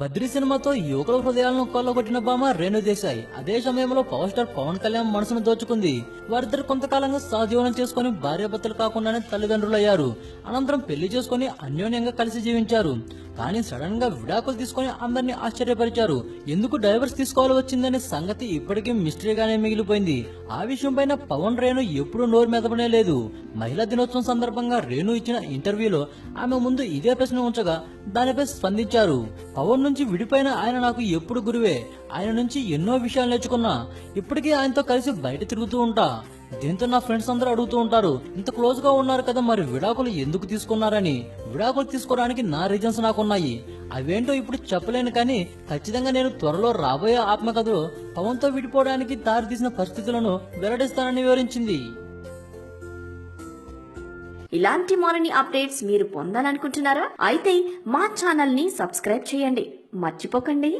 బద్రి సినిమాతో యువకుల హృదయాలను కొల్లగొట్టిన భామ రేణు దేశాయ్. అదే సమయంలో పవర్ స్టార్ పవన్ కళ్యాణ్ మనసును దోచుకుంది. వారిద్దరు కొంతకాలంగా సహజీవనం చేసుకుని భార్యాభర్తలు కాకుండానే తల్లిదండ్రులయ్యారు. అనంతరం పెళ్ళి చేసుకుని అన్యోన్యంగా కలిసి జీవించారు. కానీ సడన్గా విడాకులు తీసుకుని అందరినీ ఆశ్చర్యపరిచారు. ఎందుకు డైవర్స్ తీసుకోవాలి వచ్చిందనే సంగతి ఇప్పటికీ మిస్టరీగానే మిగిలిపోయింది. ఆ విషయం పైన పవన్ రేణు ఎప్పుడూ నోరు మెదపనే లేదు. మహిళా దినోత్సవం సందర్భంగా రేణు ఇచ్చిన ఇంటర్వ్యూలో ఆమె ముందు ఇదే ప్రశ్న ఉంచగా దానిపై స్పందించారు. పవన్ నుంచి విడిపోయిన ఆయన నాకు ఎప్పుడు గురువే. ఆయన నుంచి ఎన్నో విషయాలు నేర్చుకున్నా. ఇప్పటికీ ఆయనతో కలిసి బయట తిరుగుతూ ఉంటా. దీంతో నా ఫ్రెండ్స్ అందరూ అడుగుతూ ఉంటారు ఇంత క్లోజ్గా ఉన్నారు కదా మరి విడాకులు ఎందుకు తీసుకున్నారని? విడాకులు తీసుకోవడానికి నా రీజన్స్ నాకున్నాయి. అవేంటో ఇప్పుడు చెప్పలేను కానీ ఖచ్చితంగా నేను త్వరలో రాబోయే ఆత్మకథలో పవన్తో విడిపోవడానికి దారి తీసిన పరిస్థితులను వెల్లడిస్తానని వివరించింది. ఇలాంటి మరిన్ని అప్డేట్స్ మీరు పొందాలనుకుంటున్నారా? అయితే మా ఛానల్ని సబ్స్క్రైబ్ చేయండి. మర్చిపోకండి.